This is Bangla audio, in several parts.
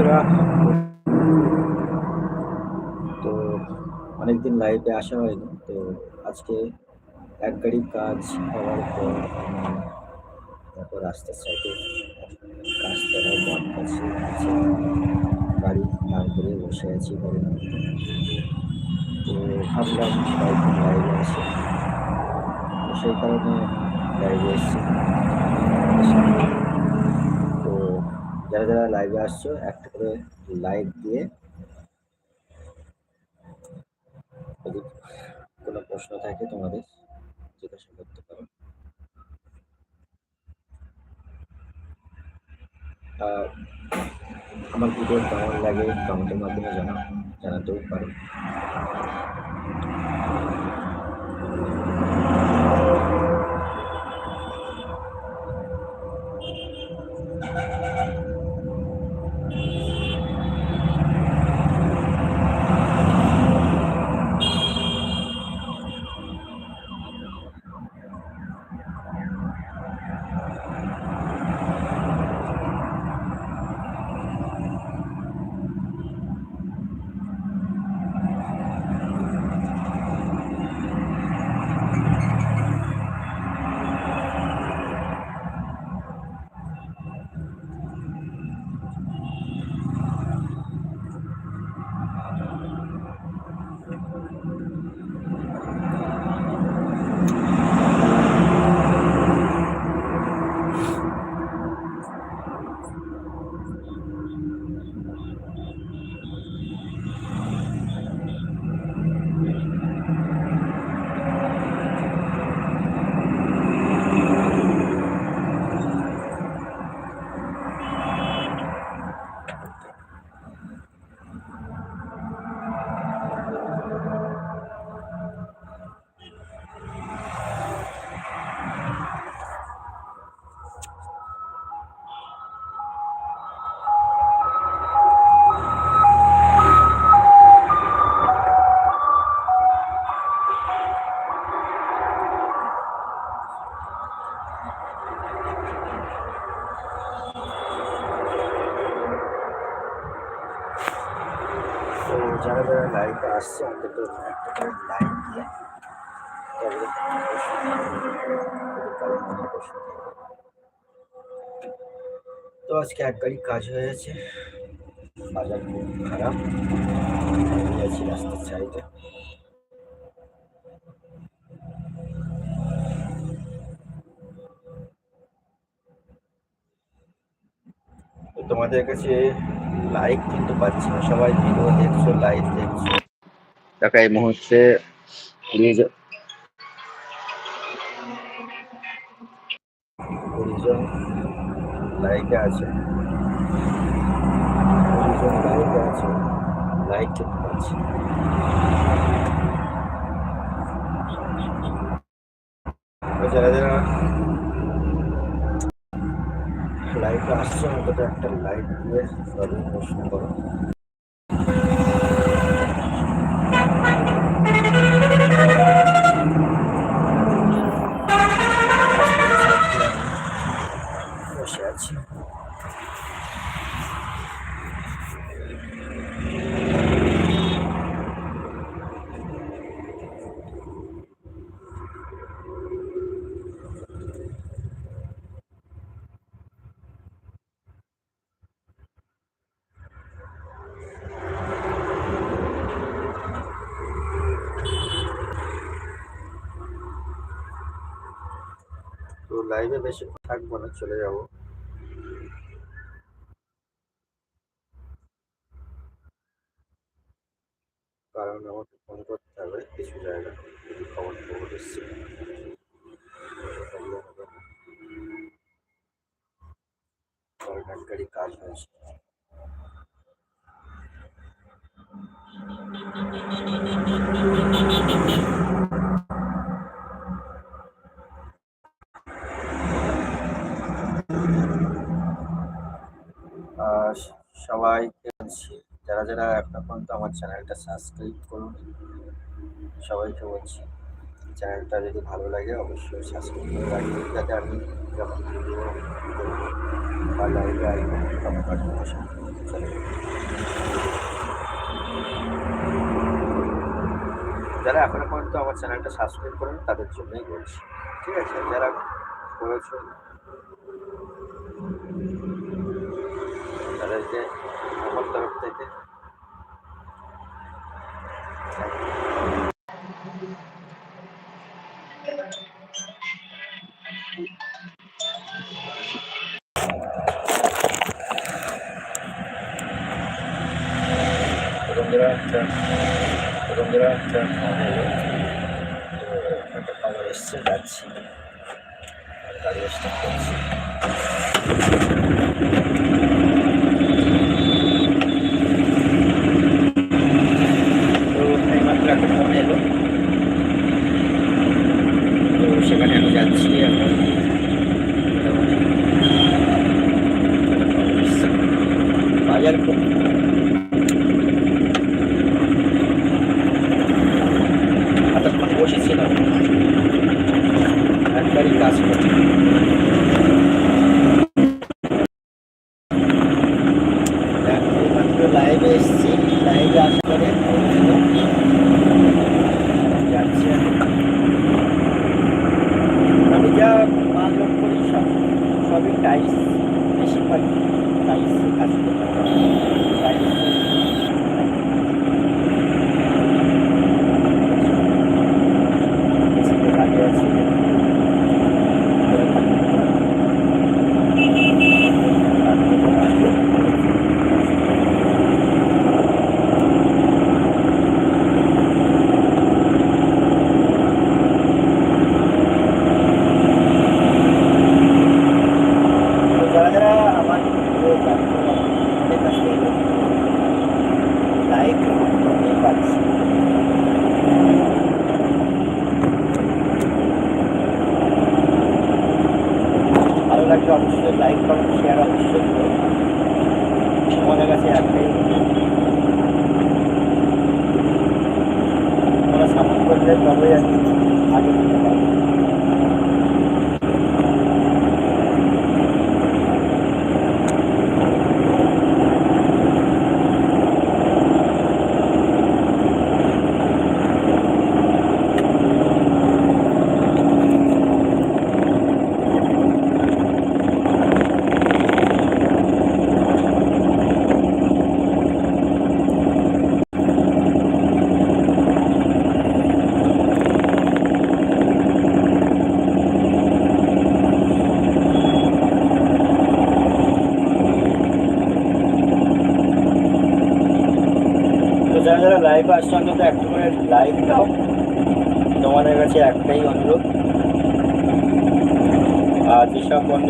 বন্ধুরা। তো অনেকদিন লাইভে আসা হয়নি, তো আজকে এক গাড়ি কাজ হওয়ার পর তারপর রাস্তার সাইডে কাজ করার বট কাছে গাড়ি দাঁড় করে বসে আছি মধ্যে তো ভাবলাম সবাই লাইভে আসে সেই কারণে লাইভে এসেছি। যারা যারা লাইভে আসছো, একটা করে লাইক দিয়ে যদি কোনো প্রশ্ন থাকে তোমাদের, জিজ্ঞাসা করতে পারো। আমার ভিডিও কেমন লাগে কমেন্টের মাধ্যমে জানা জানাতেও পারো। আজকে এক গাড়ি কাজ হয়ে গেছে। বাজার খুব খারাপ। আছি রাস্তার সাইডে। তোমাদের কাছে লাইক কিন্তু পাচ্ছি না। সবাই ভিডিও দেখছ লাইভ দেখছ। দেখো, এই মুহূর্তে কুড়ি জন লাইকে আছে কুড়ি আছে না। তো যারা যারা লাইভে আসছে আমাদের একটা লাইট দিয়ে প্রশ্ন করো বসে আছি তো লাইভে বেশি থাকব না চলে যাব। সবাইকে বলছি, যারা যারা এখনও পর্যন্ত আমার চ্যানেলটা সাবস্ক্রাইব করুন, সবাইকে বলছি, চ্যানেলটা যদি ভালো লাগে অবশ্যই সাবস্ক্রাইব করে যাতে আমি যখন ভিডিও বা যারা এখনও পর্যন্ত আমার চ্যানেলটা সাবস্ক্রাইব করেন, তাদের জন্যই বলছি, ঠিক আছে? যারা করেছ అదైతే అమర్త వ్యక్తి అయితే খাবার এসছে যাচ্ছি গাড়ি স্টার্ট করছি ¿no?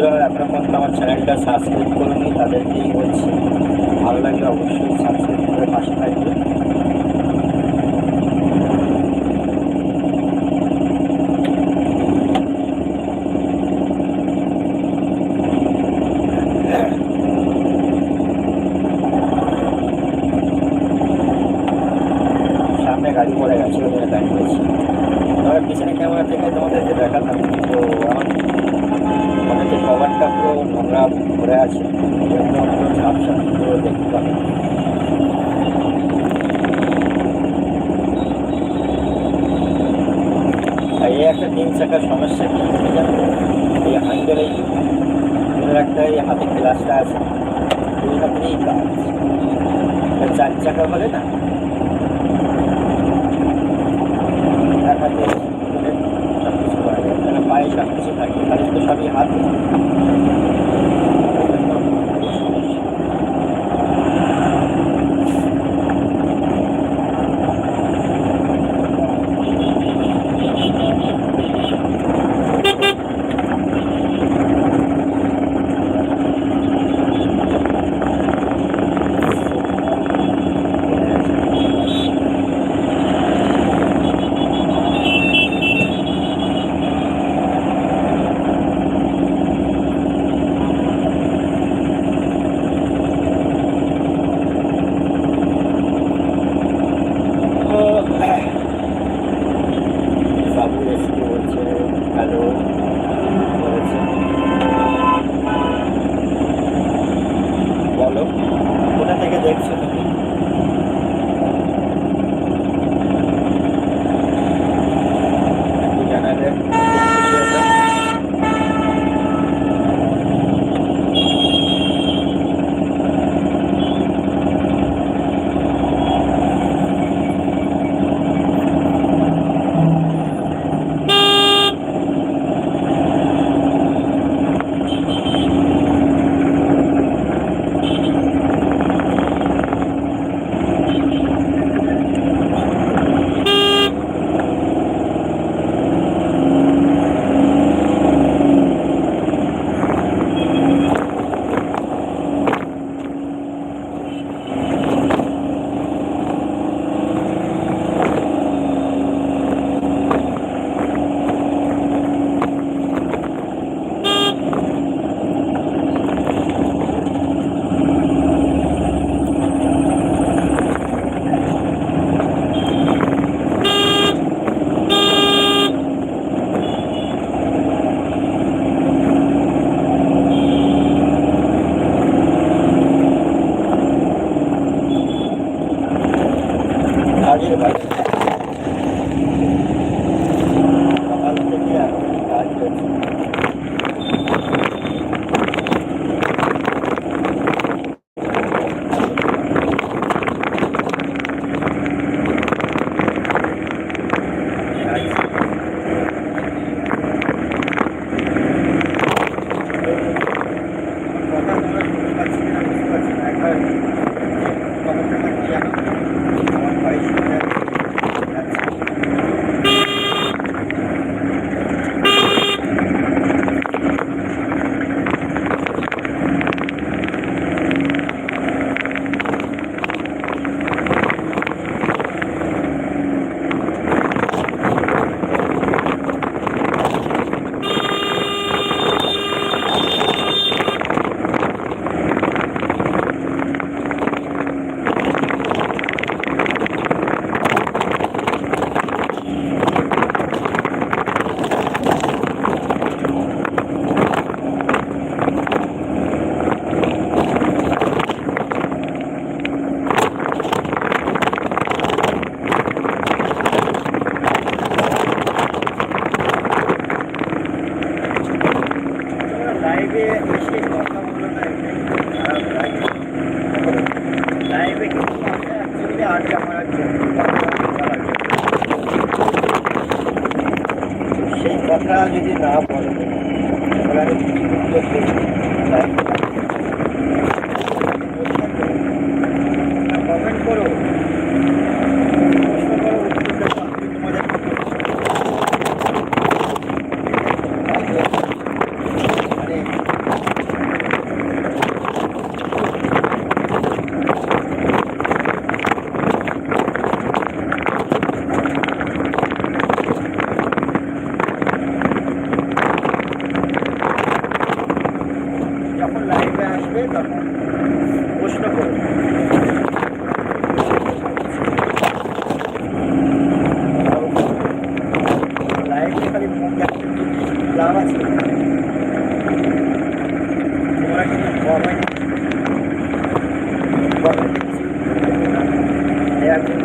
বন্ধুরা এখনও পর্যন্ত আমার চ্যানেলটা সাবস্ক্রাইব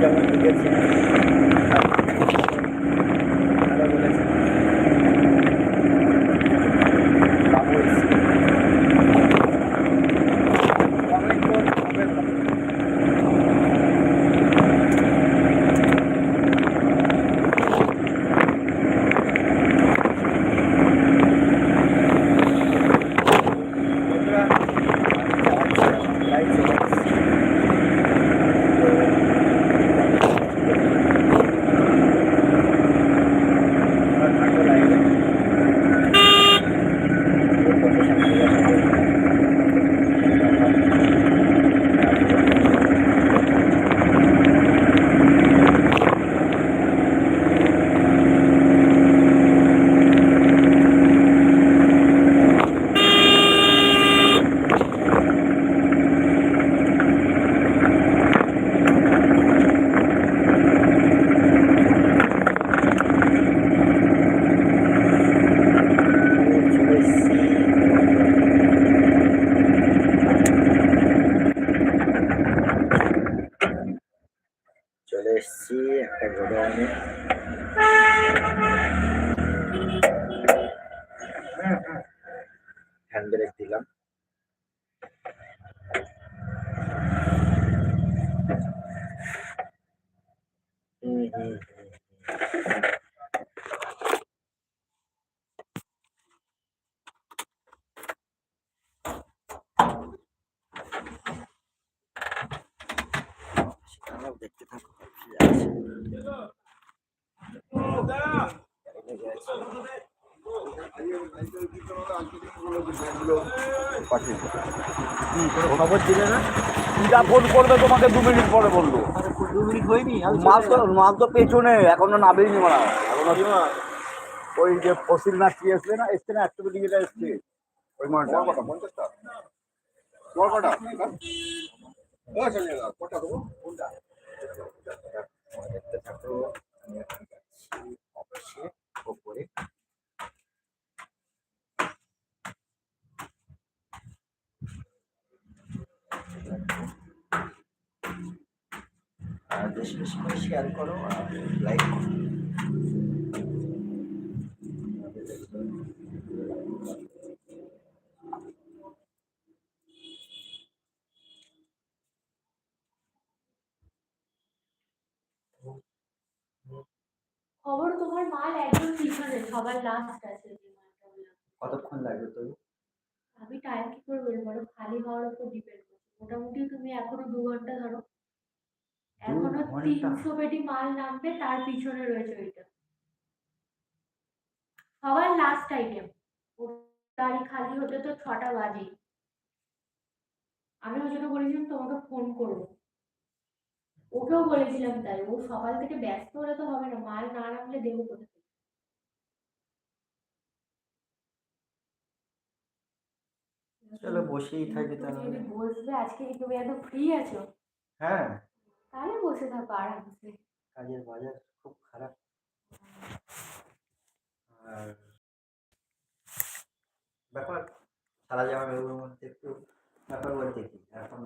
এই একজন যেমন লিখেছে ভালো বলেছে বাবু এসছে। কমেন্ট করতে হবে না। বন্ধুরা, আমি যাচ্ছি, আমার লাইভ চলে আসছে। তো, আমার থাকো লাইভে। ওর কত সামনে যাচ্ছে। চলে এসছি। চলে এসছি একটা গোডাউনে হ্যান্ড ব্রেক দিলাম হুম হুম হুম সেটাও দেখতে থাকো কি আছে লেগে আছে। পাঠিয়ে দিও। খবর দিলে না যা ফোন করবে তোমাকে দু মিনিট পরে বলল দু মিনিট হয়নি মাছ মাল তো মাল তো পেছনে এখনও নামেনি মারা এখনও ওই যে ফসিল না কি এসছে না এসছে না একটু দিকে এসছে ওই মালটা যাক, তোমরা দেখতে থাকো আমি এখন যাচ্ছি অফিসে ওপরে আর বেশি করে শেয়ার করো আর লাইক করো। খবর তোমার মাল একদম পিছনে সবার লাস্ট আছে যে মালটা বললাম। কতক্ষণ লাগবে তো আমি টাইম কি করে বলব বলো খালি হওয়ার উপর ডিপেন্ড করছে মোটামুটি তুমি এখনও দু ঘণ্টা ধরো এখনও ঘণ্টা? তিনশো পেটি মাল নামবে তার পিছনে রয়েছে ওইটা। সবার লাস্ট আইটেম গাড়ি খালি হতে তো ছটা বাজে। আমি ওই জন্য বলেছিলাম তোমাকে ফোন করব। ওকেও বলেছিলাম তাই। ও সকাল থেকে ব্যস্ত হলে তো হবে না। মাল না নামলে দেবো কোথা থেকে? চলো বসেই থাকি তুমি তাহলে। বসবে আজকে কি তুমি এত ফ্রি আছো? হ্যাঁ। তাহলে বসে থাকো আরামসে। কাজের বাজার খুব খারাপ। আর ব্যাপার সারা জামা বেগুনের মধ্যে একটু ব্যাপার বলতে কি এখন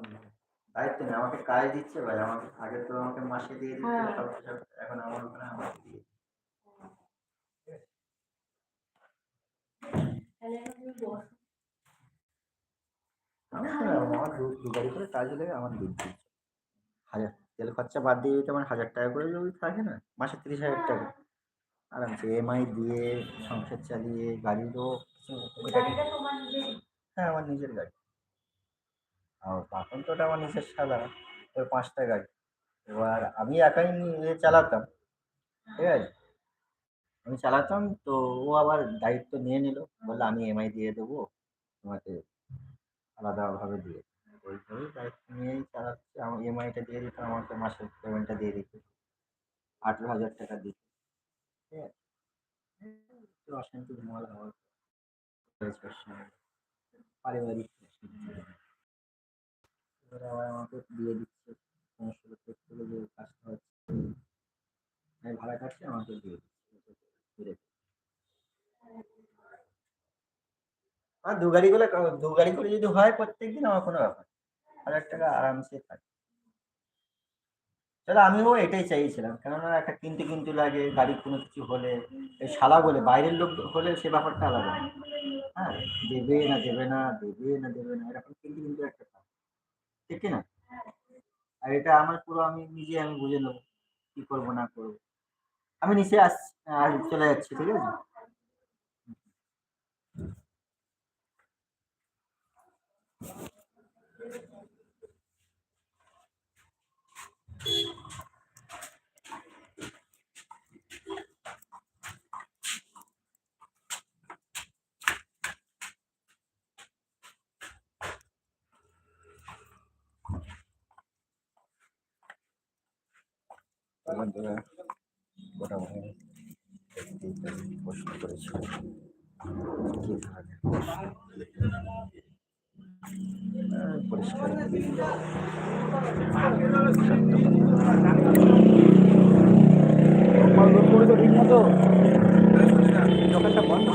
দায়িত্ব নেই আমাকে কাজ দিচ্ছে ভাই আমাকে আগে তো আমাকে মাসে দিয়ে দিচ্ছে হ্যাঁ। সব এখন আমার ওখানে আমাকে দিয়ে আমার দু গাড়ি করে কাজ হলে আমার দুধ দিচ্ছে হাজার তেল খরচা বাদ দিয়ে দিতে আমার হাজার টাকা করে যদি থাকে না? মাসে তিরিশ হাজার টাকা। আরামসে এমআই দিয়ে সংসার চালিয়ে গাড়িরও তোমার হ্যাঁ আমার নিজের গাড়ি। আর তখন তো ওটা আমার নিজের সাদা ওই পাঁচটা গাড়ি। এবার আমি একাই নিয়ে চালাতাম। ঠিক আছে? আমি চালাতাম তো ও আবার দায়িত্ব নিয়ে নিল। বলল আমি এমআই দিয়ে দেবো। তোমাকে আলাদাভাবে দিয়ে ওইভাবেই দায়িত্ব নিয়েই চালাচ্ছে। আমার ইএমআইটা দিয়ে দিত, আমাকে মাসের পেমেন্টটা দিয়ে দিত। আঠেরো হাজার টাকা দিত। ঠিক আছে? অশান্তি ঝামেলা হওয়ার পারিবারিক। এবারে আবার আমাকে দিয়ে দিচ্ছে। সমস্ত থেকে যে কাজটা হচ্ছে। আমি ভাড়া কাটছি, আমাকে দিয়ে দিচ্ছে। আর দু গাড়ি করে, দু গাড়ি করে যদি হয় প্রত্যেক দিন আমার কোনো ব্যাপার। হাজার টাকা আরামসে থাকে চলো আমিও এটাই চাইছিলাম, কেননা একটা কিনতে কিনতে লাগে গাড়ি কোনো কিছু হলে শালা বলে, বাইরের লোক হলে সে ব্যাপারটা আলাদা। হ্যাঁ দেবে না দেবে না দেবে না দেবে না, এরকম কিন্তু কিন্তু একটা। ঠিক না আর এটা আমার পুরো আমি নিজে আমি বুঝে নেব, কি করব না করব। আমি নিচে আস চলে যাচ্ছি, ঠিক আছে? বন্ধুরা মোটামুটি একটি প্রশ্ন করেছিল পরিষ্কার। তো ঠিক মতো দোকানটা বন্ধ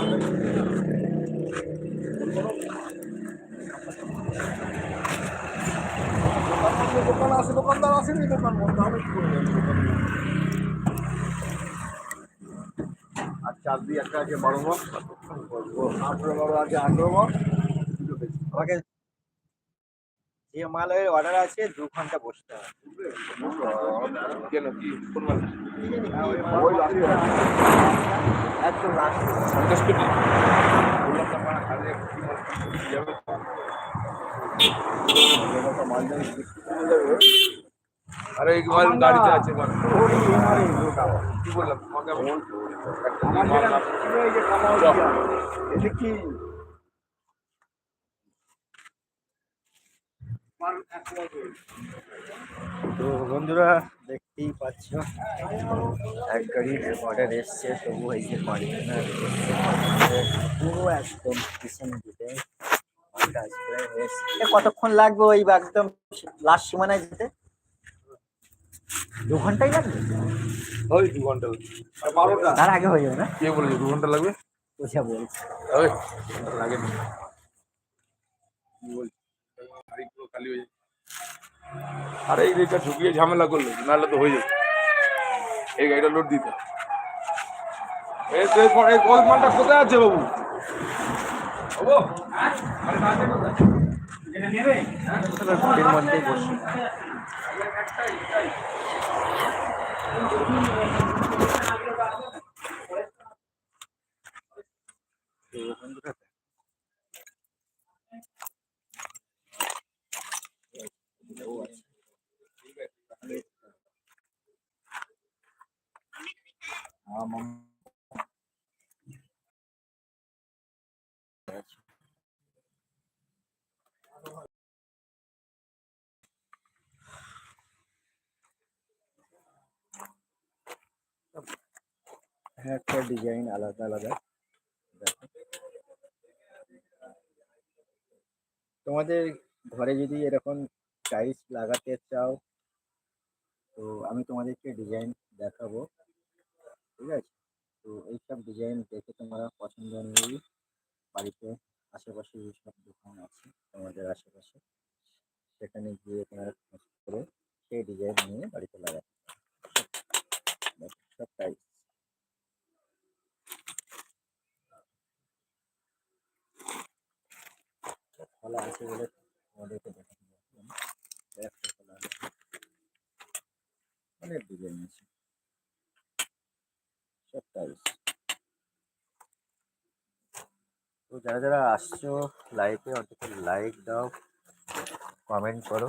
দোকান আছে দোকানদার আসেনি দোকান বন্ধ হবে কি চার একটা আছে বারো মাস আঠেরো বারো আছে আঠেরো আমাকে যে মালের অর্ডার আছে দু ঘণ্টা বসতে হবে। কেন কি কোন মাল একদম লাস্ট সন্দেশ পেটি বললাম তো আমার হাতে কি মাল যাবে মাল জানি বিক্রি করে যাবে আরে যে কামাল এটা কি তো বন্ধুরা দেখতেই পাচ্ছ। এক গাড়ির অর্ডার এসছে তবু এই যে কন্টেনার পুরো একদম পিছন দিকে আসবে। কতক্ষণ লাগবে ওই একদম লাস্ট সীমানায় যেতে? দু ঘন্টাই লাগবে? ওই দু ঘণ্টা বারোটা? তার আগে হয়ে যাবে না? কে বলেছে দু ঘণ্টা লাগবে? বুঝা বলছে ওই লাগে না। খালি হয়ে আরে এই গাড়িটা ঢুকিয়ে ঝামেলা করল নাহলে তো হয়ে যাবে। এই গাড়িটা লোড দিতে এই মালটা কোথায় আছে বাবু? কোথায়? বসে। তো বন্ধুরা ও আছে আমার হ্যাঁ একটা ডিজাইন আলাদা আলাদা। দেখো তোমাদের ঘরে যদি এরকম টাইলস লাগাতে চাও, তো আমি তোমাদেরকে ডিজাইন দেখাবো, ঠিক আছে? তো এইসব ডিজাইন দেখে তোমরা পছন্দ অনুযায়ী বাড়িতে আশেপাশে যেসব দোকান আছে, তোমাদের আশেপাশে, সেখানে গিয়ে তোমরা খোঁজ করে সেই ডিজাইন নিয়ে বাড়িতে লাগাতে সব টাইলস। খোলা আছে বলে আমাদেরকে পারলাম একটা আছে অনেক ডিজাইন আছে। সব তো যারা যারা আসছো লাইভে অন্তত লাইক দাও কমেন্ট করো।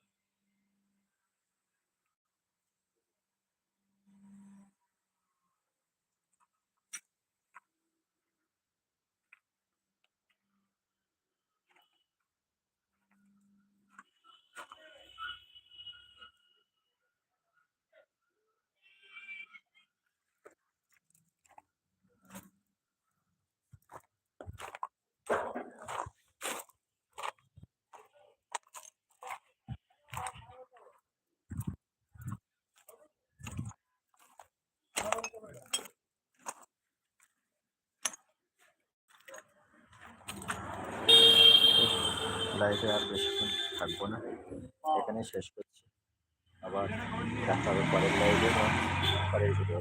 লাইভে আর বেশিক্ষণ থাকব না। এখানে শেষ করছি। আবার দেখা হবে পরের লাইভে বা পরের ভিডিও